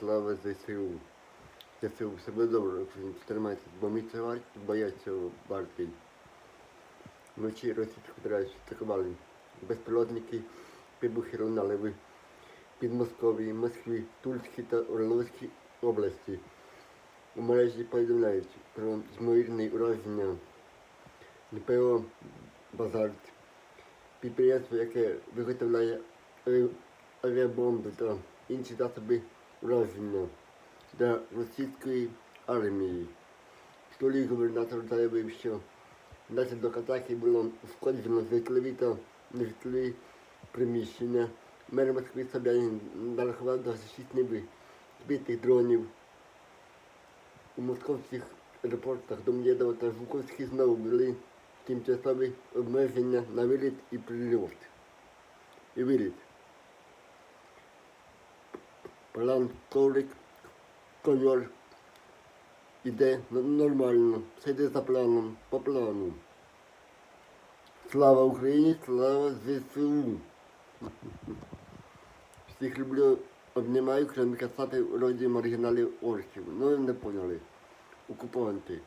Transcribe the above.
слава ЗСУ. ЗСУ все буде добре, якщо тримається, бо ми це варті, бояться варті. Вночі російську федерацію атакували безпілотники, вибухи лунали в Підмосков'ї, Москві, Тульській та Орловській області. У мережі повідомляють про ймовірне ураження НПО Базарт, підприємство, яке виготовляє авіабомби та інші засоби ураження для російської армії. Столі губернатор заявив, що внаслідок атаки було ушкоджено житлові та нежитлові приміщення. Мер Москви Собянин нарахував 26 ніби збитих дронів. У московських аеропортах Дом'єдово та Жуковській знову були тимчасові обмеження на виліт і прильот. І виліт. План Коврик, ковер іде нормально, все йде за планом, по плану. Слава Україні, слава ЗСУ. Всіх люблю, обнімаю, крім касати вроді маргіналів орків. Ну, не поняли. Окупанти.